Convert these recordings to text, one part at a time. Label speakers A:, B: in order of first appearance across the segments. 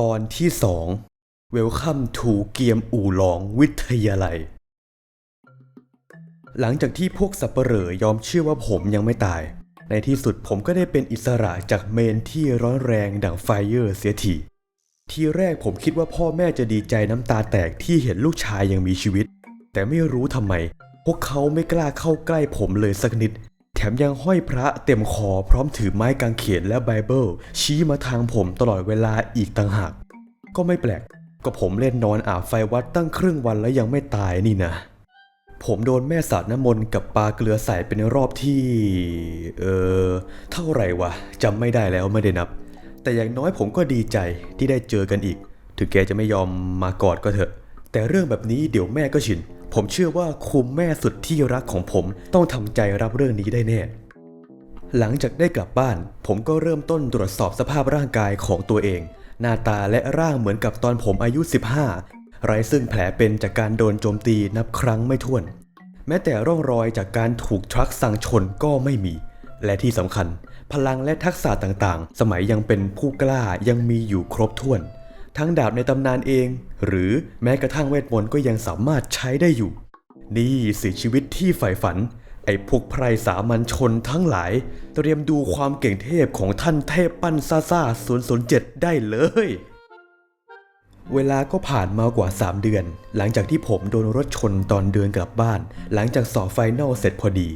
A: ตอนที่สอง Welcome to เกียมอู่หลองวิทยาลัย หลังจากที่พวกสับเปเอยอมเชื่อว่าผมยังไม่ตาย ในที่สุดผมก็ได้เป็นอิสระจากเมนที่ร้อนแรงดังไฟเยอร์เสียทีทีแรกผมคิดว่าพ่อแม่จะดีใจน้ำตาแตกที่เห็นลูกชายยังมีชีวิต แต่ไม่รู้ทำไม พวกเขาไม่กล้าเข้าใกล้ผมเลยสักนิด แถมยังห้อยพระเต็มคอพร้อมถือไม้กางเขนและไบเบิลชี้มาทางผมตลอดเวลาอีกต่างหาก ก็ไม่แปลก ก็ผมเล่นนอนอาบไฟวัดตั้งครึ่งวันแล้วยังไม่ตายนี่นะ ผมโดนแม่สาดน้ำมนต์กับปลาเกลือใส่เป็นรอบที่ เออเท่าไหร่วะจำไม่ได้แล้วไม่ได้นับ แต่อย่างน้อยผมก็ดีใจที่ได้เจอกันอีก ถึงแกจะไม่ยอมมากอดก็เถอะ แต่เรื่องแบบนี้เดี๋ยวแม่ก็ชิน ผมเชื่อว่าคุมแม่สุดที่รักของผมต้องทำใจรับเรื่องนี้ได้แน่ หลังจากได้กลับบ้าน ผมก็เริ่มต้นตรวจสอบสภาพร่างกายของตัวเอง หน้าตาและร่างเหมือนกับตอนผมอายุ 15 ไร้ซึ่งแผลเป็นจากการโดนโจมตีนับครั้งไม่ถ้วน แม้แต่ร่องรอยจากการถูกทรัคสั่งชนก็ไม่มี และที่สำคัญ พลังและทักษะต่างๆ สมัยยังเป็นผู้กล้ายังมีอยู่ครบถ้วน ทั้งดาบในตำนานเอง หรือแม้กระทั่งเวทมนต์ก็ยังสามารถใช้ได้อยู่ นี่สิชีวิตที่ใฝ่ฝัน ไอ้พวกไพรสามัญชนทั้งหลาย เตรียมดูความเก่งเทพของท่านเทพปั้นซ่าซ่า007 ได้เลย เวลาก็ผ่านมากว่า 3 เดือน หลังจากที่ผมโดนรถชนตอนเดินกลับบ้าน หลังจากสอบไฟนอลเสร็จพอดี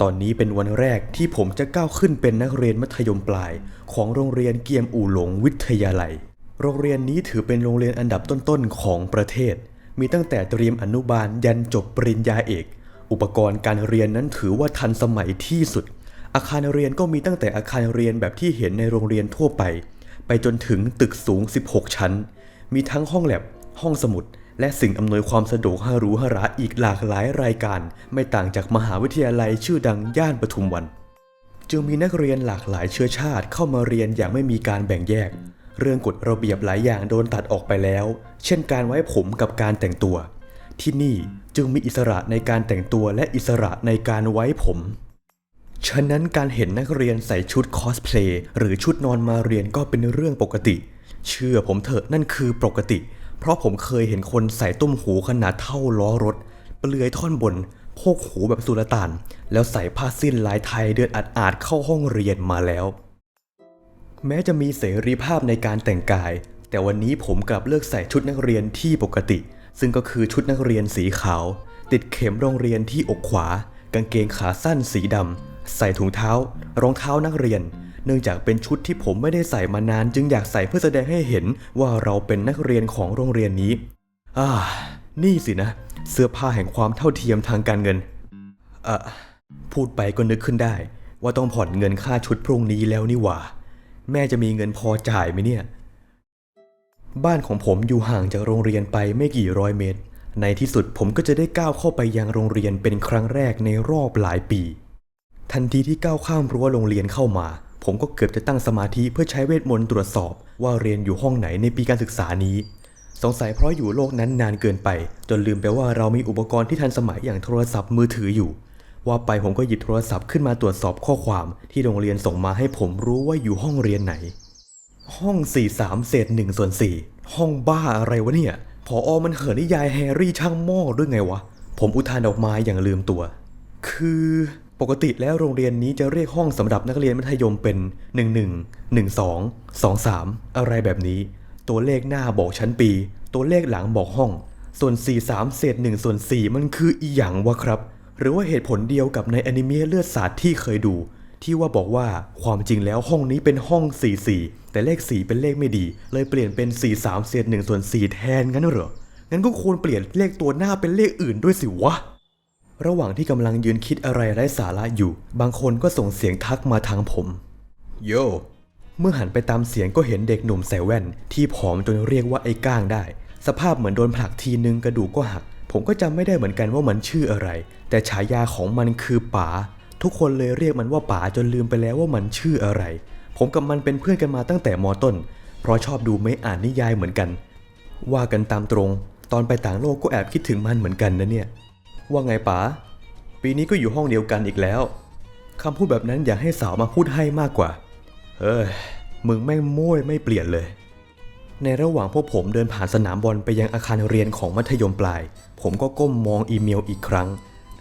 A: ตอนนี้เป็นวันแรกที่ผมจะก้าวขึ้นเป็นนักเรียนมัธยมปลาย ของโรงเรียนเกียมอู่หลงวิทยาลัย โรงเรียนนี้ถือเป็นโรงเรียนอันดับต้นๆของประเทศ มีตั้งแต่เตรียมอนุบาลยันจบปริญญาเอก อุปกรณ์การเรียนนั้นถือว่าทันสมัยที่สุด อาคารเรียนก็มีตั้งแต่อาคารเรียนแบบที่เห็นในโรงเรียนทั่วไป ไปจนถึงตึกสูง 16 ชั้น มีทั้งห้องแลบ ห้องสมุด และสิ่งอำนวยความสะดวกฮารูฮาราอีกหลากหลายรายการ ไม่ต่างจากมหาวิทยาลัยชื่อดังย่านปทุมวัน จึงมีนักเรียนหลากหลายเชื้อชาติเข้ามาเรียนอย่างไม่มีการแบ่งแยก เรื่องกฎระเบียบหลายอย่างโดนตัดออกไปแล้ว เช่นการไว้ผมกับการแต่งตัว ที่นี่จึงมีอิสระในการแต่งตัวและอิสระในการไว้ผม ฉะนั้นการเห็นนักเรียนใส่ชุดคอสเพลย์หรือชุดนอนมาเรียนก็เป็นเรื่องปกติ เชื่อผมเถอะนั่นคือปกติ เพราะผมเคยเห็นคนใส่ตุ้มหูขนาดเท่าล้อรถ เปลือยท่อนบนโพกหูแบบสุลต่าน แล้วใส่ผ้าสิ้นลายไทยเดินอาดๆเข้าห้องเรียนมาแล้ว แม้จะมีเสรีภาพในการแต่งกาย แต่วันนี้ผมกลับเลือกใส่ชุดนักเรียนที่ปกติ ซึ่งก็คือชุดนักเรียนสีขาว ติดเข็มโรงเรียนที่อกขวา กางเกงขาสั้นสีดำใส่ถุงเท้า รองเท้านักเรียน เนื่องจากเป็นชุดที่ผมไม่ได้ใส่มานานจึงอยากใส่เพื่อแสดงให้เห็นว่าเราเป็นนักเรียนของโรงเรียนนี้อ่านี่สินะ เสื้อผ้าแห่งความเท่าเทียมทางการเงินอ่อพูดไปก็นึกขึ้นได้ ว่าต้องผ่อนเงินค่าชุดพรุ่งนี้แล้วนี่หว่า แม่จะมีเงินพอจ่ายไหมเนี่ย บ้านของผมอยู่ห่างจากโรงเรียนไปไม่กี่ร้อยเมตร ในที่สุดผมก็จะได้ก้าวเข้าไปยังโรงเรียนเป็นครั้งแรกในรอบหลายปี ทันทีที่ก้าวข้ามรั้วโรงเรียนเข้ามา ผมก็เกือบจะตั้งสมาธิเพื่อใช้เวทมนต์ตรวจสอบ ว่าเรียนอยู่ห้องไหนในปีการศึกษานี้ สงสัยเพราะอยู่โลกนั้นนานเกินไป จนลืมไปว่าเรามีอุปกรณ์ที่ทันสมัยอย่างโทรศัพท์มือถืออยู่ ว่าไปผมก็หยิบโทรศัพท์ขึ้นมาตรวจสอบข้อความที่โรงเรียนส่งมาให้ผมรู้ว่าอยู่ห้องเรียนไหน ห้อง 43เศษ1ส่วน4ห้องบ้าอะไรวะเนี่ยพออมันเหินนิยายแฮร์รี่ช่างหม้อด้วยไงวะ ผมอุทานออกมาอย่างลืมตัว คือปกติแล้วโรงเรียนนี้จะเรียกห้องสำหรับนักเรียนมัธยมเป็น 11 12 23 อะไรแบบนี้ ตัวเลขหน้าบอกชั้นปี ตัวเลขหลังบอกห้อง ส่วน 43เศษ1ส่วน4มันคืออีหยังวะครับ หรือว่าเหตุผลเดียวกับในอนิเมะเลือดสาดที่เคยดู ที่ว่าบอกว่าความจริงแล้วห้องนี้เป็นห้อง 44 แต่เลข 4 เป็นเลขไม่ดี เลยเปลี่ยนเป็น 43เศษ1ส่วน4แทนงั้นเหรอ งั้นก็ควรเปลี่ยนเลขตัวหน้าเป็นเลขอื่นด้วยสิวะ ระหว่างที่กำลังยืนคิดอะไรไร้สาระอยู่ บางคนก็ส่งเสียงทักมาทางผม โย เมื่อหันไปตามเสียงก็เห็นเด็กหนุ่มใส่แว่น ที่ผอมจนเรียกว่าไอ้ก้างได้ สภาพเหมือนโดนผลักทีนึงกระดูกก็หัก ผมก็จำไม่ได้เหมือนกันว่ามันชื่ออะไร แต่ฉายาของมันคือป๋า ทุกคนเลยเรียกมันว่าป๋าจนลืมไปแล้วว่ามันชื่ออะไร ผมกับมันเป็นเพื่อนกันมาตั้งแต่มอต้น เพราะชอบดูไม่อ่านนิยายเหมือนกัน ว่ากันตามตรง ตอนไปต่างโลกก็แอบคิดถึงมันเหมือนกันนะเนี่ย ว่าไงป๋า ปีนี้ก็อยู่ห้องเดียวกันอีกแล้วคำพูดแบบนั้นอยากให้สาวมาพูดให้มากกว่า เฮ้ย มึงแม่งโม้ยไม่เปลี่ยนเลย ในระหว่างพวกผมเดินผ่านสนามบอลไปยังอาคารเรียนของมัธยมปลาย ผมก็ก้มมองอีเมลอีกครั้ง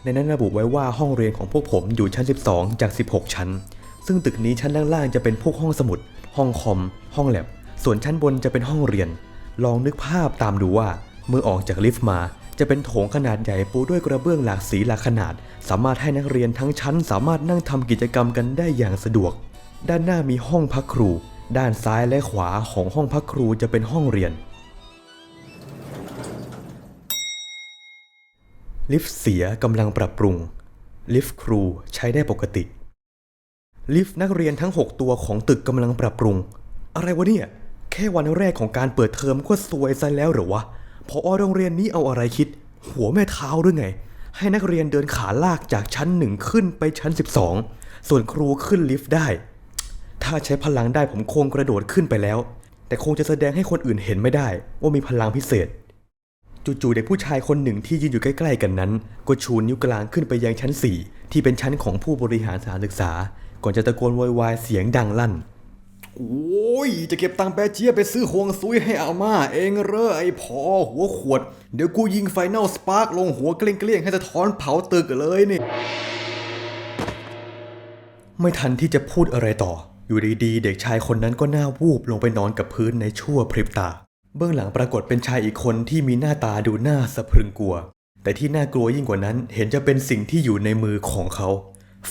A: ในนั้นระบุไว้ว่าห้องเรียนของพวกผมอยู่ชั้น 12 จาก 16 ชั้น ซึ่งตึกนี้ชั้นล่างๆจะเป็นพวกห้องสมุด ห้องคอม ห้องแลบ ส่วนชั้นบนจะเป็นห้องเรียน ลองนึกภาพตามดูว่า เมื่อออกจากลิฟต์มา จะเป็นโถงขนาดใหญ่ปูด้วยกระเบื้องหลากสีหลากขนาด สามารถให้นักเรียนทั้งชั้น สามารถนั่งทำกิจกรรมกันได้อย่างสะดวก ด้านหน้ามีห้องพักครู ด้านซ้ายและขวาของห้องพักครูจะเป็นห้องเรียน ลิฟต์เสียกำลังปรับปรุง ลิฟต์ครูใช้ได้ปกติ ลิฟต์นักเรียนทั้ง 6 ตัวของตึกกำลังปรับปรุง อะไรวะเนี่ย แค่วันแรกของการเปิดเทอมก็ซวยซะแล้วหรอวะพอโรงเรียนนี้เอาอะไรคิด หัวแม่เท้าหรือไง ให้นักเรียนเดินขาลากจากชั้นหนึ่งขึ้นไปชั้น 12 ส่วนครูขึ้นลิฟต์ได้ ถ้าใช้พลังได้ผมคงกระโดดขึ้นไปแล้ว แต่คงจะแสดงให้คนอื่นเห็นไม่ได้ ว่ามีพลังพิเศษ จู่ๆเด็กผู้ชายคนหนึ่งที่ยืนอยู่ใกล้ๆกันนั้น ก็ชูนิ้วกลางขึ้นไปยังชั้น 4 ที่เป็นชั้นของผู้บริหารสถานศึกษา ก่อนจะตะโกนโวยวายเสียงดังลั่น โอ้ย จะเก็บตังค์แปเจียไปซื้อห่วงซุยให้อาม่าเองเหรอไอ้พอหัวขวด เดี๋ยวกูยิงไฟนอลสปาร์กลงหัวเกลี้ยงๆให้สะท้อนเผาตึกเลยนี่ไม่ทันที่จะพูดอะไรต่อ อยู่ดีๆ เด็กชายคนนั้นก็หน้าวูบลงไปนอนกับพื้นในชั่วพริบตา เบื้องหลังปรากฏเป็นชายอีกคนที่มีหน้าตาดูน่าสะพรึงกลัว แต่ที่น่ากลัวยิ่งกว่านั้นเห็นจะเป็นสิ่งที่อยู่ในมือของเขา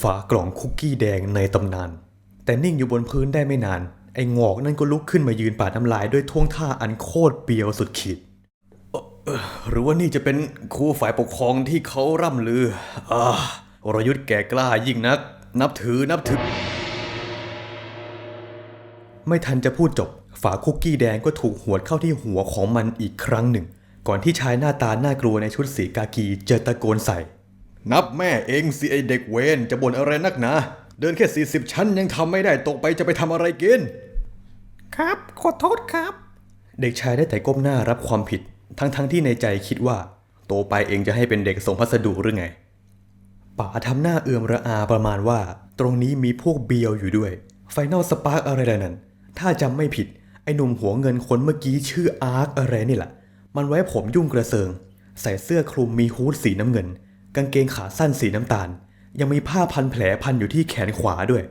A: ฝากล่องคุกกี้แดงในตำนาน แต่นิ่งอยู่บนพื้นได้ไม่นาน ไอ้งอกนั่นก็ลุกขึ้นมายืนปาดน้ำลายด้วยท่วงท่าอันโคตรเปียวสุดขีดหรือว่านี่จะเป็นครูฝ่ายปกครองที่เขาร่ำลืออ่าวรยุทธ์แก่กล้ายิ่งนัก นับถือนับถือ ไม่ทันจะพูดจบ ฝาคุกกี้แดงก็ถูกหวดเข้าที่หัวของมันอีกครั้งหนึ่ง ก่อนที่ชายหน้าตาน่ากลัวในชุดสีกากีจะตะโกนใส่ นับแม่เองสิไอเด็กเวนจะบ่นอะไรนักหนาเดินแค่ 40 ชั้นยังทำไม่ได้ตกไปจะไปทำอะไรกิน
B: ครับ ขอโทษครับ
A: เด็กชายได้แต่ก้มหน้ารับความผิด ทั้งๆทที่ในใจคิดว่า โตไปเองจะให้เป็นเด็กส่งพัสดุหรือไงป๋าทำหน้าเอื่อมระอาประมาณว่า ตรงนี้มีพวกเบียวอยู่ด้วย ไฟนอลสปาร์กอะไรล่ะนั่น ถ้าจำไม่ผิด ไอ้หนุ่มหัวเงินคนเมื่อกี้ชื่ออาร์คอะไรนี่แหละมันไว้ผมยุ่งกระเซิง ใส่เสื้อคลุมมีฮู้ดสีน้ำเงิน กางเกงขาสั้นสีน้ำตาล ยังมีผ้าพันแผลพันอยู่ที่แขนขวาด้วย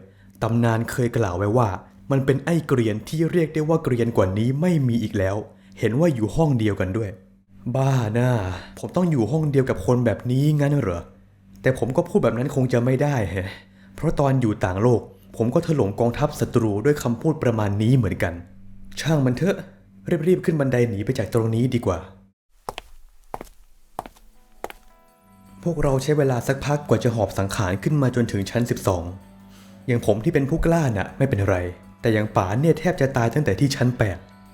A: ตำนานเคยกล่าวไว้ว่า มันเป็นไอ้เกรียนที่เรียกได้ว่าเกรียนกว่านี้ไม่มีอีกแล้ว เห็นว่าอยู่ห้องเดียวกันด้วย บ้าหน่าผมต้องอยู่ห้องเดียวกับคนแบบนี้งั้นเหรอแต่ผมก็พูดแบบนั้นคงจะไม่ได้แฮะเพราะตอนอยู่ต่างโลก ผมก็ถล่มกองทัพศัตรูด้วยคำพูดประมาณนี้เหมือนกัน ช่างมันเถอะ รีบๆขึ้นบันไดหนีไปจากตรงนี้ดีกว่า พวกเราใช้เวลาสักพักกว่าจะหอบสังขารขึ้นมาจนถึงชั้น 12 อย่างผมที่เป็นผู้กล้าน่ะไม่เป็นไร แต่อย่างป๋าเนี่ยแทบจะตายตั้งแต่ที่ชั้น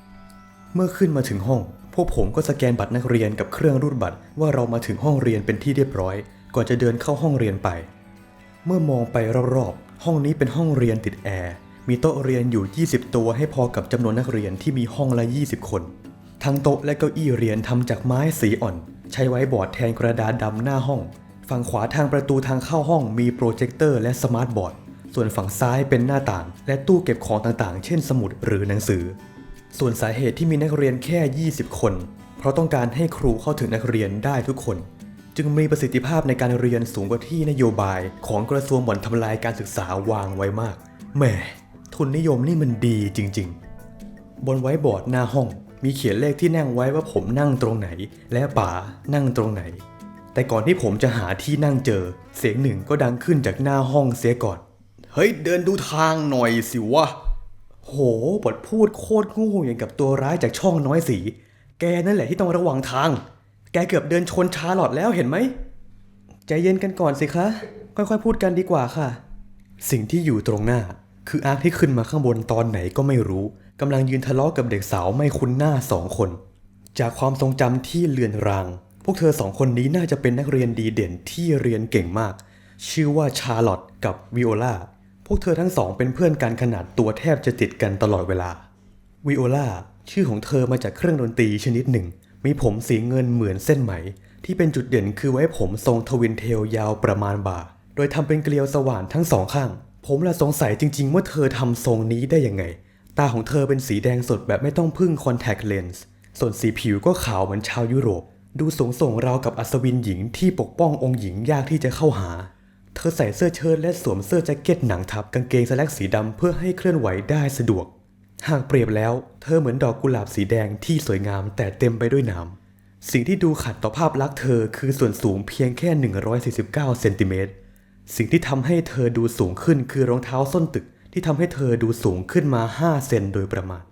A: 8 เมื่อขึ้นมาถึงห้อง พวกผมก็สแกนบัตรนักเรียนกับเครื่องรูดบัตรว่าเรามาถึงห้องเรียนเป็นที่เรียบร้อย ก่อนจะเดินเข้าห้องเรียนไป เมื่อมองไปรอบๆ ห้องนี้เป็นห้องเรียนติดแอร์มีโต๊ะเรียนอยู่ 20 ตัวให้พอกับจำนวนนักเรียนที่มีห้องละ 20 คน ทั้งโต๊ะและเก้าอี้เรียนทำจากไม้สีอ่อน ใช้ไว้บอร์ดแทนกระดาษดำหน้าห้อง ฝั่งขวาทางประตูทางเข้าห้องมีโปรเจคเตอร์และสมาร์ทบอร์ด ส่วนฝั่งซ้ายเป็นหน้าต่าง และตู้เก็บของต่างๆ เช่นสมุดหรือหนังสือ ส่วนสาเหตุที่มีนักเรียนแค่ 20 คน เพราะต้องการให้ครูเข้าถึงนักเรียนได้ทุกคน จึงมีประสิทธิภาพในการเรียนสูงกว่าที่นโยบายของกระทรวงบ่อนทำลายการศึกษาวางไว้มากแหมทุนนิยมนี่มันดีจริง ๆ บนไว้บอร์ดหน้าห้อง มีเขียนเลขที่นั่งไว้ว่าผมนั่งตรงไหน และป๋านั่งตรงไหน แต่ก่อนที่ผมจะหาที่นั่งเจอ เสียงหนึ่งก็ดังขึ้นจากหน้าห้องเสียก่อน เฮ้ยเดินดูทางหน่อยสิวะ โหบทพูดโคตรงูอย่างกับตัวร้ายจากช่องน้อยสี แกนั่นแหละที่ต้องระวังทาง แกเกือบเดินชนชาร์ลอตแล้วเห็นไหม ใจเย็นกันก่อนสิคะ ค่อยๆ พูดกันดีกว่าค่ะ สิ่งที่อยู่ตรงหน้า คืออาร์คที่ขึ้นมาข้างบนตอนไหนก็ไม่รู้กำลังยืนทะเลาะกับเด็กสาวไม่คุ้นหน้าสองคน จากความทรงจำที่เลือนราง พวกเธอสองคนนี้น่าจะเป็นนักเรียนดีเด่นที่เรียนเก่งมาก ชื่อว่าชาร์ลอตกับวิโอลาพวกเธอทั้งสองเป็นเพื่อนกันขนาดตัวแทบจะติดกันตลอดเวลาวิโอลาชื่อของเธอมาจากเครื่องดนตรีชนิดหนึ่ง มีผมสีเงินเหมือนเส้นไหม ที่เป็นจุดเด่นคือไว้ผมทรงทวินเทลยาวประมาณบ่า โดยทำเป็นเกลียวสว่านทั้งสองข้าง ผมละสงสัยจริง ๆ ว่าเธอทำทรงนี้ได้ยังไง ตาของเธอเป็นสีแดงสดแบบไม่ต้องพึ่งคอนแทคเลนส์ ส่วนสีผิวก็ขาวเหมือนชาวยุโรป ดูสงส่งราวกับอัศวินหญิงที่ปกป้ององค์หญิงยากที่จะเข้าหา เธอใส่เสื้อเชิ้ตและสวมเสื้อแจ็คเก็ตหนังทับกางเกงสแลกสีดำเพื่อให้เคลื่อนไหวได้สะดวก หากเปรียบแล้ว เธอเหมือนดอกกุหลาบสีแดงที่สวยงามแต่เต็มไปด้วยหน้ำสิ่งที่ดูขัดต่อภาพลักษณ์เธอคือส่วนสูงเพียงแค่ 149เซนติเมตรสิ่งที่ทำให้เธอดูสูงขึ้นคือรองเท้าส้นตึกที่ทำให้เธอดูสูงขึ้นมา 5 เซนโดยประมาณ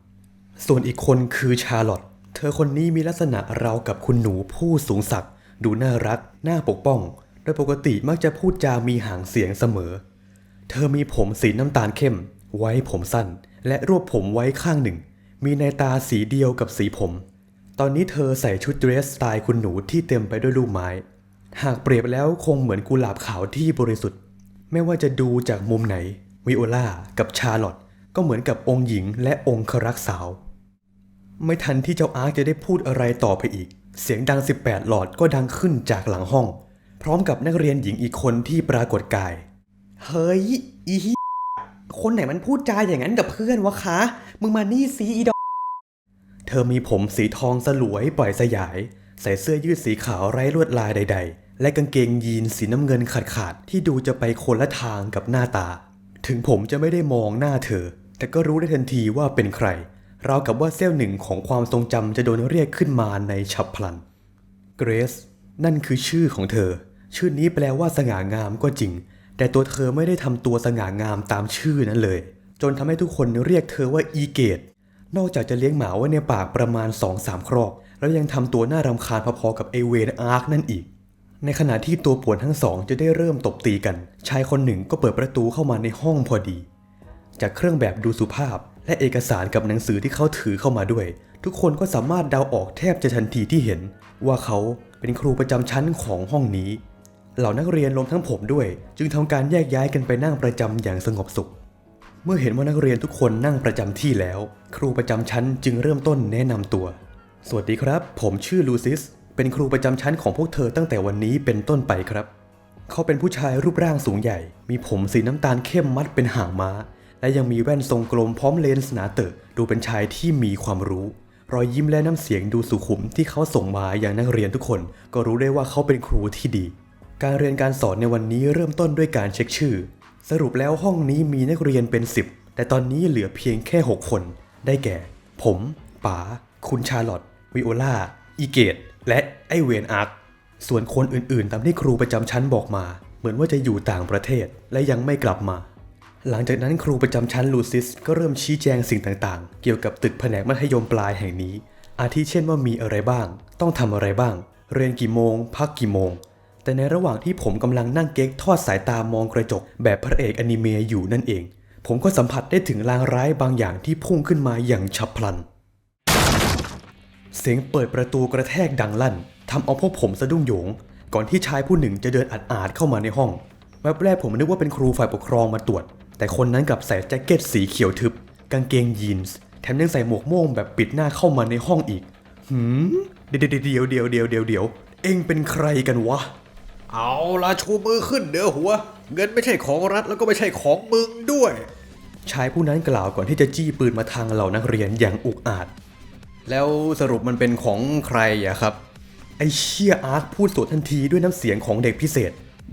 A: ส่วนอีกคนคือชาร์ลอตเธอคนนี้มีลักษณะราวกับคุณหนูผู้สูงศักดิ์ดูน่ารัก น่าปกป้อง โดยปกติมักจะพูดจามีหางเสียงเสมอ เธอมีผมสีน้ำตาลเข้ม ไว้ผมสั้น และรวบผมไว้ข้างหนึ่ง มีในตาสีเดียวกับสีผม ตอนนี้เธอใส่ชุดเดรสสไตล์คุณหนูที่เต็มไปด้วยลูกไม้ หากเปรียบแล้วคงเหมือนกุหลาบขาวที่บริสุทธิ์ ไม่ว่าจะดูจากมุมไหน วิโอลากับชาร์ลอตก็เหมือนกับองค์หญิงและองค์ครักสาว ไม่ทันที่เจ้าอาร์คจะได้พูดอะไรต่อไปอีก เสียงดัง 18 หลอดก็ดังขึ้นจากหลังห้อง พร้อมกับนักเรียนหญิงอีกคนที่ปรากฏกาย เฮ้ย อี คนไหนมันพูดจาอย่างนั้นกับเพื่อนวะคะ มึงมานี่ซีอีดอกเธอมีผมสีทองสลวยปล่อยสยาย ใส่เสื้อยืดสีขาวไร้ลวดลายใด ๆ และกางเกงยีนสีน้ำเงินขาดๆที่ดูจะไปคนละทางกับหน้าตา ถึงผมจะไม่ได้มองหน้าเธอ แต่ก็รู้ได้ทันทีว่าเป็นใครราวกับว่าเซลล์หนึ่งของความทรงจำจะโดนเรียกขึ้นมาในฉับพลัน เกรซนั่นคือชื่อของเธอ ชื่อนี้แปลว่าสง่างามก็จริง แต่ตัวเธอไม่ได้ทำตัวสง่างามตามชื่อนั้นเลย จนทำให้ทุกคนเรียกเธอว่าอีเกต นอกจากจะเลี้ยงหมาไว้ในปากประมาณ2-3ครอก แล้วยังทำตัวน่ารำคาญพอๆกับไอเวนอาร์คนั่นอีก ในขณะที่ตัวป่วนทั้งสองจะได้เริ่มตบตีกัน ชายคนหนึ่งก็เปิดประตูเข้ามาในห้องพอดี จากเครื่องแบบดูสุภาพ และเอกสารกับหนังสือที่เขาถือเข้ามาด้วย ทุกคนก็สามารถเดาออกแทบจะทันทีที่เห็น ว่าเขาเป็นครูประจำชั้นของห้องนี้ เหล่านักเรียนรวมทั้งผมด้วย จึงทำการแยกย้ายกันไปนั่งประจำอย่างสงบสุข เมื่อเห็นว่านักเรียนทุกคนนั่งประจำที่แล้ว ครูประจำชั้นจึงเริ่มต้นแนะนำตัว สวัสดีครับ ผมชื่อลูซิส เป็นครูประจำชั้นของพวกเธอตั้งแต่วันนี้เป็นต้นไปครับ เขาเป็นผู้ชายรูปร่างสูงใหญ่ มีผมสีน้ำตาลเข้มมัดเป็นหางม้า และยังมีแว่นทรงกลมพร้อมเลนส์หนาเตอะดูเป็นชายที่มีความรู้รอยยิ้มและน้ำเสียงดูสุขุมที่เขาส่งมาอย่างนักเรียนทุกคน ก็รู้ได้ว่าเขาเป็นครูที่ดี การเรียนการสอนในวันนี้เริ่มต้นด้วยการเช็คชื่อ สรุปแล้วห้องนี้มีนักเรียนเป็น 10 แต่ตอนนี้เหลือเพียงแค่ 6 คน ได้แก่ ผมป๋าคุณชาร์ลอตวิโอลาอีเกต และไอเวนอาร์คส่วนคนอื่นๆ ตามที่ครูประจำชั้นบอกมา เหมือนว่าจะอยู่ต่างประเทศและยังไม่กลับมา หลังจากนั้นครูประจำชั้นลูซิสก็เริ่มชี้แจงสิ่งต่างๆ เกี่ยวกับตึกแผนกมัธยมปลายแห่งนี้ อาทิเช่นว่ามีอะไรบ้าง ต้องทำอะไรบ้าง เรียนกี่โมง พักกี่โมง แต่ในระหว่างที่ผมกำลังนั่งเก๊กทอดสายตามองกระจก แบบพระเอกอนิเมะอยู่นั่นเอง ผมก็สัมผัสได้ถึงลางร้ายบางอย่างที่พุ่งขึ้นมาอย่างฉับพลัน เสียงเปิดประตูกระแทกดังลั่นทำเอาพวกผมสะดุ้งโยง ก่อนที่ชายผู้หนึ่งจะเดินอาดๆเข้ามาในห้องแวบแรกผมนึกว่าเป็นครูฝ่ายปกครองมาตรวจ แต่คนนั้นกลับใส่แจ็คเก็ตสีเขียวทึบ กางเกงยีนส์แถมยังใส่หมวกโม่งแบบปิดหน้าเข้ามาในห้องอีก หืม เดี๋ยวเดี๋ยวเดี๋ยวเดี๋ยวเดี๋ยวเดี๋ยวเอ็งเป็นใครกันวะ
C: เอาละชูมือขึ้นเด้อหัว เงินไม่ใช่ของรัฐแล้วก็ไม่ใช่ของมึงด้วย
A: ชายผู้นั้นกล่าวก่อนที่จะจี้ปืนมาทางเหล่านักเรียนอย่างอุกอาจ แล้วสรุปมันเป็นของใครอะครับ ไอเชี่ยอาร์คพูดสวนทันทีด้วยน้ำเสียงของเด็กพิเศษ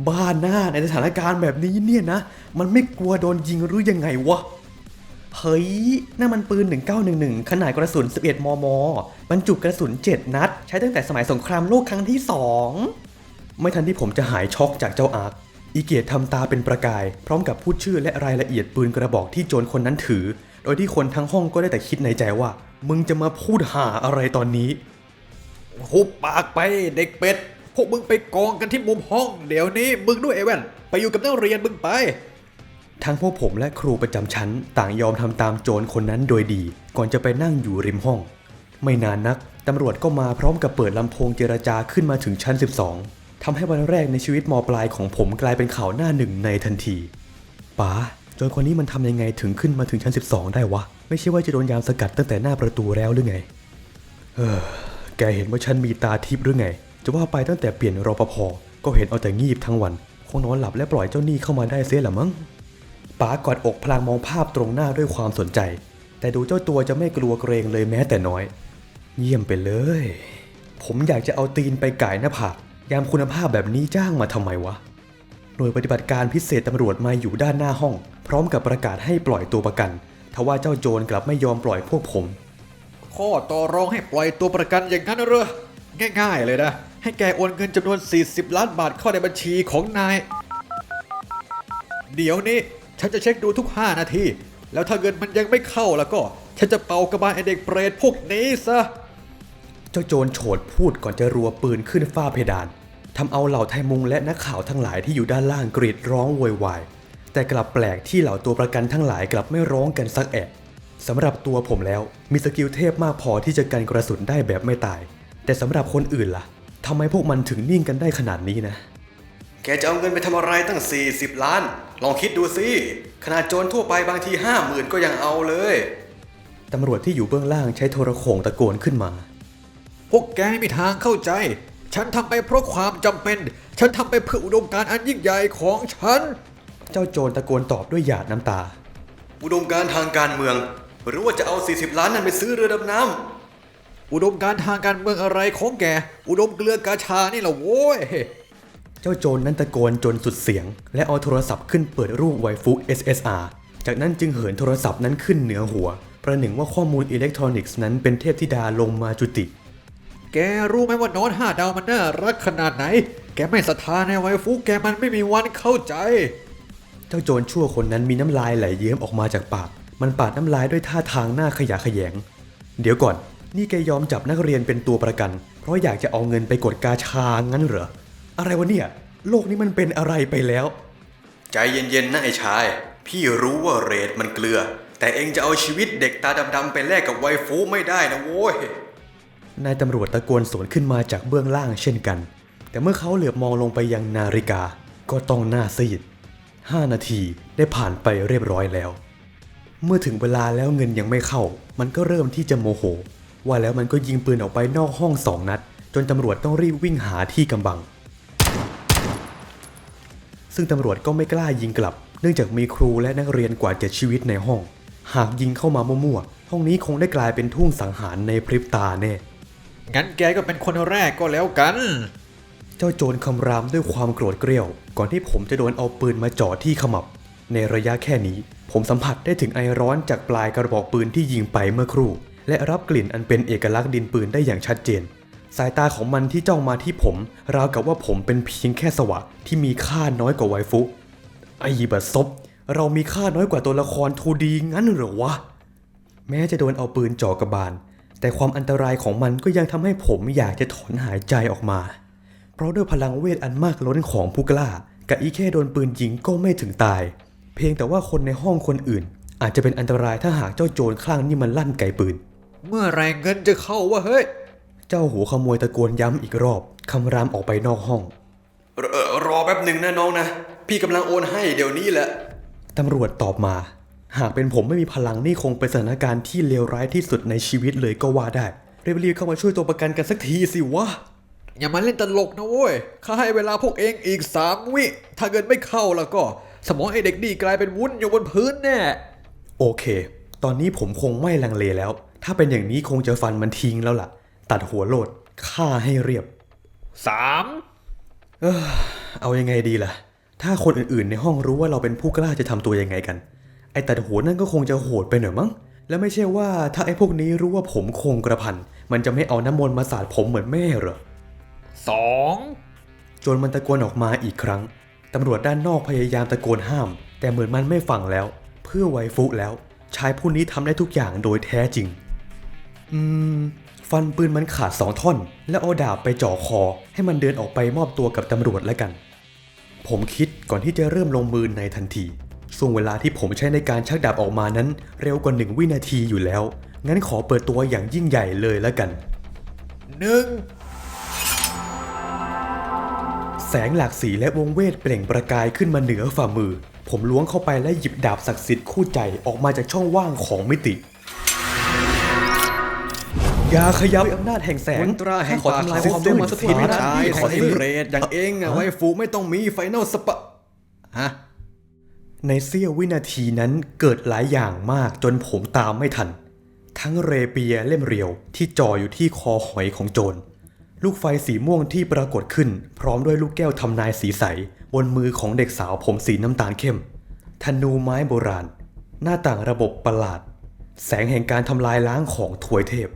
A: บ้าหน้าในสถานการณ์แบบนี้เนี่ยนะ มันไม่กลัวโดนยิงหรือยังไงวะเฮ้ยนั่นมันปืน 1911 ขนาดกระสุน 11 มม บรรจุกระสุน 7 นัด ใช้ตั้งแต่สมัยสงครามโลกครั้งที่ 2 ไม่ทันที่ผมจะหายช็อกจากเจ้าอาร์คอีเกียรติทำตาเป็นประกาย พร้อมกับพูดชื่อและรายละเอียดปืนกระบอกที่โจรคนนั้นถือ โดยที่คนทั้งห้องก็ได้แต่คิดในใจว่า มึงจะมาพูดหาอะไรตอนนี้
C: หุบปากไปเด็กเป็ด พวกมึงไปกองกันที่มุมห้อง เดี๋ยวนี้มึงด้วยไอ้แว่นไปอยู่กับนักเรียนมึงไป
A: ทั้งพวกผมและครูประจำชั้น ต่างยอมทำตามโจรคนนั้นโดยดี ก่อนจะไปนั่งอยู่ริมห้อง ไม่นานนักตำรวจก็มาพร้อมกับเปิดลำโพงเจรจาขึ้นมาถึงชั้น 12 ทำให้วันแรกในชีวิตมปลายของผมกลายเป็นข่าวหน้าหนึ่งในทันทีป๋าโจรคนนี้มันทำยังไงถึงขึ้นมาถึงชั้น 12 ได้วะ ไม่ใช่ว่าจะโดนยามสกัดตั้งแต่หน้าประตูแล้วหรือไง เออ แกเห็นว่าฉันมีตาทิพย์หรือไง จะว่าไปตั้งแต่เปลี่ยนรปภก็เห็นเอาแต่งีบทั้งวัน คงนอนหลับและปล่อยเจ้าหนี้เข้ามาได้เสียละมั้งป๋ากอดอกพลางมองภาพตรงหน้าด้วยความสนใจ แต่ดูเจ้าตัวจะไม่กลัวเกรงเลยแม้แต่น้อย เยี่ยมไปเลย ผมอยากจะเอาตีนไปก่ายหน้าผาก ยามคุณภาพแบบนี้จ้างมาทำไมวะ หน่วยปฏิบัติการพิเศษตำรวจมาอยู่ด้านหน้าห้อง พร้อมกับประกาศให้ปล่อยตัวประกัน ทว่าเจ้าโจรกลับไม่ยอมปล่อยพวกผม
C: ข้อต่อรองให้ปล่อยตัวประกันอย่างนั้นเหรอ ง่ายๆเลยนะ ให้แกโอนเงินจำนวน 40 ล้านบาทเข้าในบัญชีของนาย เดี๋ยวนี้ฉันจะเช็คดูทุก 5 นาที แล้วถ้าเงินมันยังไม่เข้าแล้วก็ ฉันจะเป่ากระบาลไอเด็กเปรตพวกนี้ซะ
A: เจ้าโจรโฉดพูดก่อนจะรัวปืนขึ้นฝ้าเพดาน ทำเอาเหล่าไทยมุงและนักข่าวทั้งหลายที่อยู่ด้านล่างกรีดร้องโวยวาย แต่กลับแปลกที่เหล่าตัวประกันทั้งหลายกลับไม่ร้องกันสักแอะสำหรับตัวผมแล้วมีสกิลเทพมากพอที่จะกันกระสุนได้แบบไม่ตาย แต่สำหรับคนอื่นล่ะทำไมพวกมันถึงนิ่งกันได้ขนาดนี้นะ แกจะเอาเงินไปทำอะไรตั้ง 40 ล้าน ลองคิดดูสิขนาดโจรทั่วไปบางทีห้าหมื่นก็ยังเอาเลยตำรวจที่อยู่เบื้องล่างใช้โทรโข่งตะโกนขึ้นมา
C: พวกแกไม่มีทางเข้าใจ ฉันทำไปเพราะความจำเป็น ฉันทำไปเพื่ออุดมการณ์อันยิ่งใหญ่ของฉัน
A: เจ้าโจรตะโกนตอบด้วยหยาดน้ำตา อุดมการทางการเมือง หรือว่าจะเอา 40 ล้านนั้นไปซื้อเรือดำน้
C: อุดมการณ์ทางการเมืองอะไรของแก อุดมเกลือกาชานี่แหละโว้ยำ
A: เจ้าโจรนั้นตะโกนจนสุดเสียง และเอาโทรศัพท์ขึ้นเปิดรูปไวฟุ SSR จากนั้นจึงเหินโทรศัพท์นั้นขึ้นเหนือหัว ประหนึ่งว่าข้อมูลอิเล็กทรอนิกส์นั้นเป็นเทพธิดาลงมาจุติ
C: แกรู้ไหมว่าน้อนห้าดาวมันน่ารักขนาดไหน แกไม่ศรัทธาในไวฟุแกมันไม่มีวันเข้าใจ
A: เจ้าโจรชั่วคนนั้นมีน้ำลายไหลเยิ้มออกมาจากปาก มันปาดน้ำลายด้วยท่าทางหน้าขยะแขยง เดี๋ยวก่อน นี่แกยอมจับนักเรียนเป็นตัวประกัน เพราะอยากจะเอาเงินไปกดกาชางั้นเหรอ อะไรวะเนี่ย โลกนี้มันเป็นอะไรไปแล้ว ใจเย็นๆนะไอ้ชาย พี่รู้ว่าเรทมันเกลือ แต่เองจะเอาชีวิตเด็กตาดำๆไปแลกกับไวฟูไม่ได้นะโว้ย นายตำรวจตะโกนสวนขึ้นมาจากเบื้องล่างเช่นกัน แต่เมื่อเขาเหลือบมองลงไปยังนาฬิกา ก็ต้องหน้าซีด5นาทีได้ผ่านไปเรียบร้อยแล้ว เมื่อถึงเวลาแล้วเงินยังไม่เข้า มันก็เริ่มที่จะโมโห ว่าแล้วมันก็ยิงปืนออกไปนอกห้องสองนัด จนตำรวจต้องรีบวิ่งหาที่กำบัง ซึ่งตำรวจก็ไม่กล้ายิงกลับ เนื่องจากมีครูและนักเรียนกว่าเจ็ดชีวิตในห้อง หากยิงเข้ามามั่วๆ ห้องนี้คงได้กลายเป็นทุ่งสังหารในพริบตาแน่
C: งั้นแกก็เป็นคนแรกก็แล้วกัน
A: เจ้าโจรคำรามด้วยความโกรธเกรี้ยว ก่อนที่ผมจะโดนเอาปืนมาจ่อที่ขมับ ในระยะแค่นี้ ผมสัมผัสได้ถึงไอร้อนจากปลายกระบอกปืนที่ยิงไปเมื่อครู่ และรับกลิ่นอันเป็นเอกลักษณ์ดินปืนได้อย่างชัดเจน สายตาของมันที่จ้องมาที่ผม ราวกับว่าผมเป็นเพียงแค่สวะที่มีค่าน้อยกว่าไวฟุไอ้บัดซบเรามีค่าน้อยกว่าตัวละครทูดีงั้นเหรอวะ แม้จะโดนเอาปืนจ่อกระบาล แต่ความอันตรายของมันก็ยังทำให้ผมอยากจะถอนหายใจออกมา เพราะด้วยพลังเวทอันมากล้นของผู้กล้ากับอีแค่โดนปืนยิงก็ไม่ถึงตาย เพียงแต่ว่าคนในห้องคนอื่น อาจจะเป็นอันตรายถ้าหากเจ้าโจรคลั่งนี่มันลั่นไกปืน
C: เมื่อไหรเงินจะเข้าวะเฮ้ย
A: เจ้าหัวขโมยตะโกนย้ำอีกรอบคำรามออกไปนอกห้อง รอแป๊บหนึ่งนะน้องนะ พี่กำลังโอนให้เดี๋ยวนี้แหละตำรวจตอบมา หากเป็นผมไม่มีพลังนี่คงเป็นสถานการณ์ที่เลวร้ายที่สุดในชีวิตเลยก็ว่าได้รีบๆเข้ามาช่วยตัวประกันกันสักทีสิวะ
C: อย่ามาเล่นตลกนะเว้ยข้าให้เวลาพวกเองอีกสามวิ ถ้าเงินไม่เข้าแล้วก็ สมองไอเด็กนี่กลายเป็นวุ้นอยู่บนพื้นแน่
A: โอเค ตอนนี้ผมคงไม่ลังเลแล้ว ถ้าเป็นอย่างนี้คงจะฟันมันทิ้งแล้วล่ะ ตัดหัวโลดฆ่าให้เรียบ
C: สาม
A: เอายังไงดีล่ะ ถ้าคนอื่นๆในห้องรู้ว่าเราเป็นผู้กล้าจะทำตัวยังไงกันไอ้ตัดหัวนั่นก็คงจะโหดไปหน่อยมั้ง แล้วไม่ใช่ว่าถ้าไอ้พวกนี้รู้ว่าผมคงกระพัน มันจะไม่เอาน้ำมนต์มาสาดผมเหมือนแม่เหรอ
C: สอง
A: จนมันตะโกนออกมาอีกครั้ง ตำรวจด้านนอกพยายามตะโกนห้าม แต่เหมือนมันไม่ฟังแล้ว เพื่อไวฟุแล้ว ชายผู้นี้ทำได้ทุกอย่างโดยแท้จริง อืม ฟันปืนมันขาดสองท่อน แล้วเอาดาบไปจ่อคอ ให้มันเดินออกไปมอบตัวกับตำรวจแล้วกัน ผมคิดก่อนที่จะเริ่มลงมือในทันที ช่วงเวลาที่ผมใช้ในการชักดาบออกมานั้น เร็วกว่าหนึ่งวินาทีอยู่แล้ว งั้นขอเปิดตัวอย่างยิ่งใหญ่เลยแล้วกัน
C: หนึ่ง
A: แสงหลากสีและวงเวทเปล่งประกายขึ้นมาเหนือฝ่ามือ ผมล้วงเข้าไปและหยิบดาบศักดิ์สิทธิ์คู่ใจออกมาจากช่องว่างของมิติอย่าขยับด้วยอำนาจแห่งแสง
C: มนตราแห่ง
A: ขอทำลายความมืดสถิต
C: ชาย
A: ข
C: ข
A: อ
C: อ
A: ให้
C: ให้
A: เร
C: เร
A: ด
C: ดอย่างเองอะไวฟูไม่ต้องมีไฟนอลสปะฮะ
A: ในเสี้ยววินาทีนั้นเกิดหลายอย่างมากจนผมตามไม่ทัน ทั้งเรเปียเล่มเรียวที่จ่ออยู่ที่คอหอยของโจร ลูกไฟสีม่วงที่ปรากฏขึ้น พร้อมด้วยลูกแก้วทำนายสีใส บนมือของเด็กสาวผมสีน้ำตาลเข้ม ธนูไม้โบราณ หน้าต่างระบบประหลาด แสงแห่งการทำลายล้างของถวยเทพ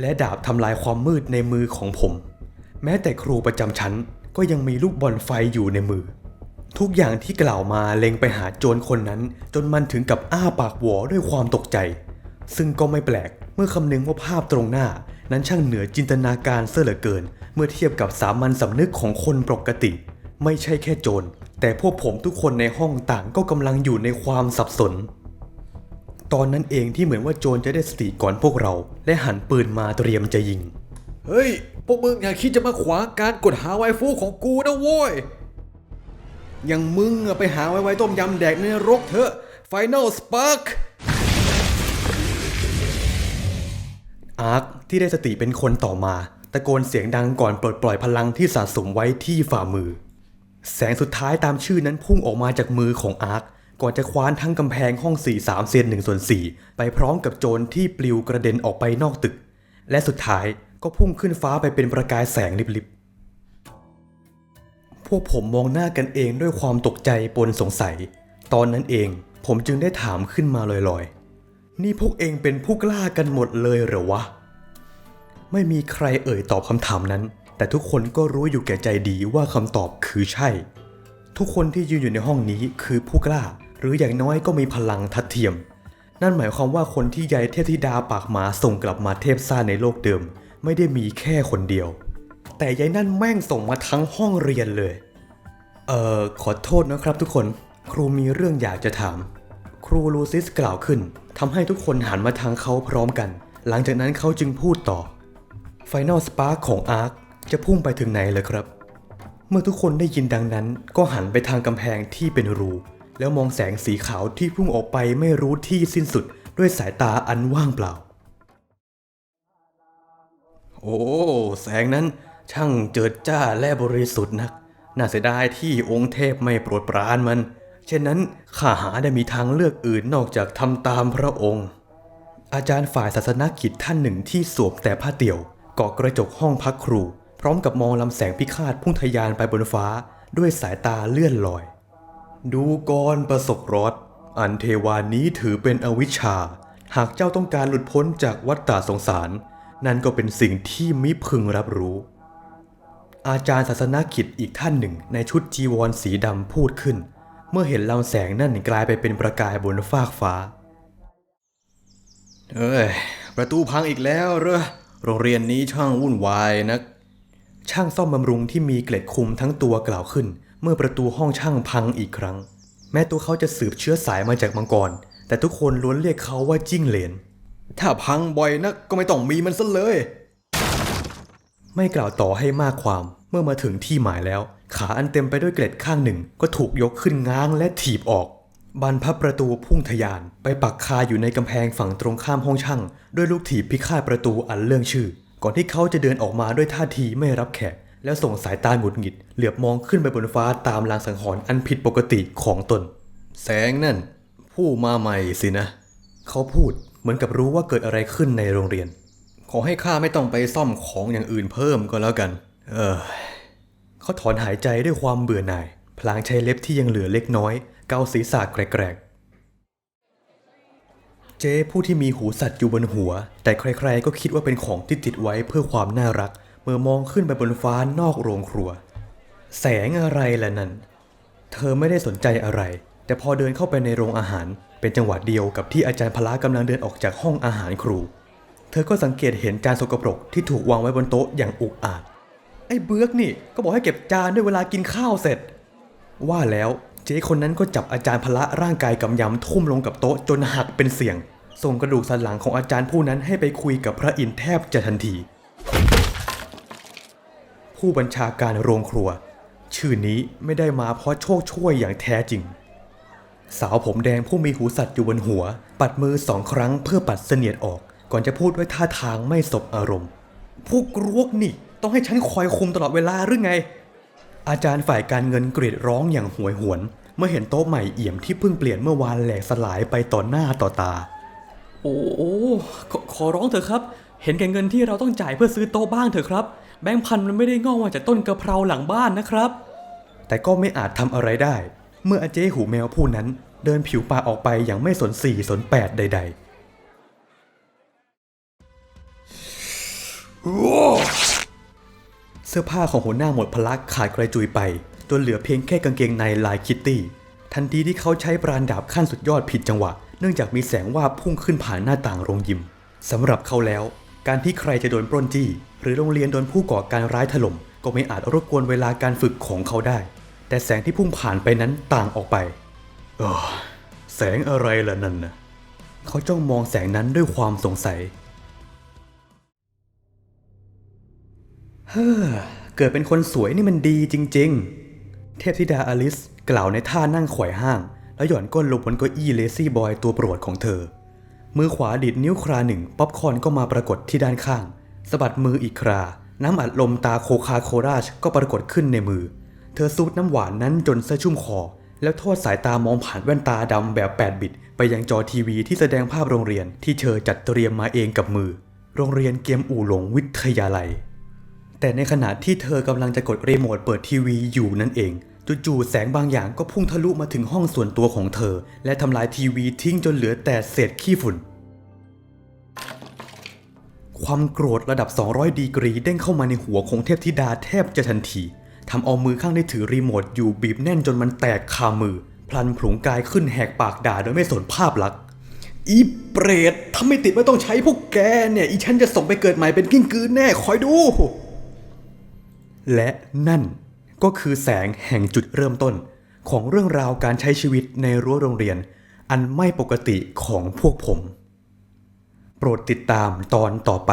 A: และดาบทำลายความมืดในมือของผม แม้แต่ครูประจำชั้นก็ยังมีลูกบอลไฟอยู่ในมือ ทุกอย่างที่กล่าวมาเล็งไปหาโจรคนนั้น จนมันถึงกับอ้าปากหวอด้วยความตกใจ ซึ่งก็ไม่แปลกเมื่อคำนึงว่าภาพตรงหน้า นั้นช่างเหนือจินตนาการเสียเหลือเกิน เมื่อเทียบกับสามัญสำนึกของคนปกติ ไม่ใช่แค่โจร แต่พวกผมทุกคนในห้องต่างก็กำลังอยู่ในความสับสน ตอนนั้นเองที่เหมือนว่าโจรจะได้สติก่อนพวกเรา และหันปืนมาเตรียมจะยิง
C: เฮ้ย พวกมึงอย่าคิดจะมาขวางการกดหาไวฟูของกูนะโว้ย อย่างมึงอะไปหาไวไวต้มยำแดกในรกเถอะ Final Spark
A: อาร์คที่ได้สติเป็นคนต่อมา ตะโกนเสียงดังก่อนปลดปล่อยพลังที่สะสมไว้ที่ฝ่ามือ แสงสุดท้ายตามชื่อนั้นพุ่งออกมาจากมือของอาร์คก่อนจะคว้านทั้งกำแพงห้อง 4 3 เซน1ส่วน4ไปพร้อมกับโจรที่ปลิวกระเด็นออกไปนอกตึก และสุดท้ายก็พุ่งขึ้นฟ้าไปเป็นประกายแสงลิบๆ พวกผมมองหน้ากันเองด้วยความตกใจปนสงสัย ตอนนั้นเองผมจึงได้ถามขึ้นมาลอยๆ นี่พวกเองเป็นผู้กล้ากันหมดเลยเหรอวะ ไม่มีใครเอ่ยตอบคำถามนั้น แต่ทุกคนก็รู้อยู่แก่ใจดีว่าคำตอบคือใช่ ทุกคนที่ยืนอยู่ในห้องนี้คือผู้กล้า หรืออย่างน้อยก็มีพลังทัดเทียม นั่นหมายความว่าคนที่ยายเทพธิดาปากหมาส่งกลับมาเทพซ่าในโลกเดิม ไม่ได้มีแค่คนเดียว แต่ยายนั่นแม่งส่งมาทั้งห้องเรียนเลย เอ่อ ขอโทษนะครับทุกคน ครูมีเรื่องอยากจะถาม ครูลูซิสกล่าวขึ้นทำให้ทุกคนหันมาทางเขาพร้อมกัน หลังจากนั้นเขาจึงพูดต่อ Final Spark ของอาร์คจะพุ่งไปถึงไหนเลยครับ เมื่อทุกคนได้ยินดังนั้น ก็หันไปทางกำแพงที่เป็นรู แล้วมองแสงสีขาวที่พุ่งออกไปไม่รู้ที่สิ้นสุดด้วยสายตาอันว่างเปล่า โอ้ แสงนั้น ช่างเจิดจ้าและบริสุทธิ์นัก น่าเสียดายที่องค์เทพไม่โปรดปรานมัน เช่นนั้นข้าหาได้มีทางเลือกอื่นนอกจากทำตามพระองค์ อาจารย์ฝ่ายศาสนกิจท่านหนึ่งที่สวมแต่ผ้าเตี่ยวเกาะกระจกห้องพักครู พร้อมกับมองลำแสงพิฆาตพุ่งทะยานไปบนฟ้าด้วยสายตาเลื่อนลอย ดูกรประสบรสอันเทวานี้ถือเป็นอวิชชา หากเจ้าต้องการหลุดพ้นจากวัฏฏะสงสาร นั่นก็เป็นสิ่งที่มิพึงรับรู้ อาจารย์ศาสนกิจอีกท่านหนึ่งในชุดจีวรสีดำพูดขึ้น เมื่อเห็นลำแสงนั่นกลายไปเป็นประกายบนฟากฟ้า
C: เอ้ย ประตูพังอีกแล้วเหรอโรงเรียนนี้ช่างวุ่นวายนัก
A: ช่างซ่อมบำรุงที่มีเกล็ดคุมทั้งตัวกล่าวขึ้น เมื่อประตูห้องช่างพังอีกครั้ง แม้ตัวเขาจะสืบเชื้อสายมาจากมังกร แต่ทุกคนล้วนเรียกเขาว่าจิ้งเหลน
C: ถ้าพังบ่อยนักก็ไม่ต้องมีมันซะเลย
A: ไม่กล่าวต่อให้มากความ เมื่อมาถึงที่หมายแล้ว ขาอันเต็มไปด้วยเกล็ดข้างหนึ่ง ก็ถูกยกขึ้นง้างและถีบออกบานพับประตูพุ่งทะยาน ไปปักคาอยู่ในกำแพงฝั่งตรงข้ามห้องช่าง ด้วยลูกถีบพิฆาตประตูอันเรื่องชื่อ ก่อนที่เขาจะเดินออกมาด้วยท่าทีไม่รับแขก แล้วส่งสายตาหงุดหงิด เหลือบมองขึ้นไปบนฟ้าตามลางสังหรณ์อันผิดปกติของตน
C: แสงนั่น ผู้มาใหม่สินะ
A: เขาพูดเหมือนกับรู้ว่าเกิดอะไรขึ้นในโรงเรียน
C: ขอให้ข้าไม่ต้องไปซ่อมของอย่างอื่นเพิ่มก็แล้วกัน เออ
A: เขาถอนหายใจด้วยความเบื่อหน่าย พลางใช้เล็บที่ยังเหลือเล็กน้อย เกาศีรษะแกรกๆเจ๊ผู้ที่มีหูสัตว์อยู่บนหัว แต่ใครๆก็คิดว่าเป็นของที่ติดไว้เพื่อความน่ารัก เมื่อมองขึ้นไปบนฟ้านอกโรงครัว แสงอะไรล่ะนั่น เธอไม่ได้สนใจอะไร แต่พอเดินเข้าไปในโรงอาหาร เป็นจังหวะเดียวกับที่อาจารย์พละกำลังเดินออกจากห้องอาหารครู เธอก็สังเกตเห็นจานสกปรกที่ถูกวางไว้บนโต๊ะอย่างอุกอาจ ไอ้เบือกนี่ก็บอกให้เก็บจานด้วยเวลากินข้าวเสร็จ ว่าแล้วเจ๊คนนั้นก็จับอาจารย์พละร่างกายกำยำทุ่มลงกับโต๊ะจนหักเป็นเสี่ยง ส่งกระดูกสันหลังของอาจารย์ผู้นั้นให้ไปคุยกับพระอินทร์แทบจะทันที ผู้บัญชาการโรงครัว ชื่อนี้ไม่ได้มาเพราะโชคช่วยอย่างแท้จริง สาวผมแดงผู้มีหูสัตว์อยู่บนหัว ปัดมือสองครั้งเพื่อปัดเสนียดออก ก่อนจะพูดด้วยท่าทางไม่สบอารมณ์ พวกรวกนี่ ต้องให้ฉันคอยคุมตลอดเวลาหรือไง อาจารย์ฝ่ายการเงินกรีดร้องอย่างหวยหวน เมื่อเห็นโต๊ะใหม่เอี่ยมที่เพิ่งเปลี่ยนเมื่อวานแหลกสลายไปต่อหน้าต่อตา
D: โอ้โอ้ขอขอร้องเถอะครับ เห็นแก่เงินที่เราต้องจ่ายเพื่อซื้อโต๊ะบ้างเถอะครับ แบงค์พันมันไม่ได้งอกมาจากต้นกระเพราหลังบ้านนะครับ
A: แต่ก็ไม่อาจทำอะไรได้ เมื่ออาเจ้หูแมวผู้นั้น เดินผิวปากออกไปอย่างไม่สนสี่สนแปดใดๆเสื้อผ้าของหัวหน้าหมดพลักขาดกระจุยไป จนเหลือเพียงแค่กางเกงในลายคิตตี้ ทันทีที่เขาใช้ปราณดาบขั้นสุดยอดผิดจังหวะ เนื่องจากมีแสงวาบพุ่งขึ้นผ่านหน้าต่างโรงยิมสำหรับเขาแล้ว การที่ใครจะโดนปล้นจี้ หรือโรงเรียนโดนผู้ก่อการร้ายถล่มก็ไม่อาจรบกวนเวลาการฝึกของเขาได้ แต่แสงที่พุ่งผ่านไปนั้นต่างออกไปเออแสงอะไรล่ะนั่นนะเขาจ้องมองแสงนั้นด้วยความสงสัย เฮ้อเกิดเป็นคนสวยนี่มันดีจริง ๆ เทพธิดาอลิสกล่าวในท่านั่งไขว่ห้าง แล้วหย่อนก้นลงบนเก้าอี้เลซี่บอยตัวโปรดของเธอ มือขวาดีดนิ้วคราหนึ่ง ป๊อปคอนก็มาปรากฏที่ด้านข้างสะบัดมืออีกครา น้ำอัดลมตาโคคาโคราชก็ปรากฏขึ้นในมือ เธอซูดน้ำหวานนั้นจนเสื้อชุ่มคอ แล้วทอดสายตามองผ่านแว่นตาดำแบบ 8 บิต ไปยังจอทีวีที่แสดงภาพโรงเรียนที่เธอจัดเตรียมมาเองกับมือ โรงเรียนเกมอู่หลงวิทยาลัย แต่ในขณะที่เธอกำลังจะกดรีโมทเปิดทีวีอยู่นั่นเอง จู่ๆแสงบางอย่างก็พุ่งทะลุมาถึงห้องส่วนตัวของเธอ และทำลายทีวีทิ้งจนเหลือแต่เศษขี้ฝุ่น ความโกรธระดับ 200 ดีกรีเด้งเข้ามาในหัวของเทพธิดาแทบจะทันทีทำเอามือข้างที่ถือรีโมทอยู่บีบแน่นจนมันแตกคามือ พลันผลุงกายขึ้นแหกปากด่าโดยไม่สนภาพลักษณ์อีเปรตถ้าไม่ติดไม่ต้องใช้พวกแกเนี่ย อีฉันจะส่งไปเกิดใหม่เป็นกิ้งกืนแน่ คอยดู และนั่นก็คือแสงแห่งจุดเริ่มต้น ของเรื่องราวการใช้ชีวิตในรั้วโรงเรียน อันไม่ปกติของพวกผม โปรดติดตามตอนต่อไป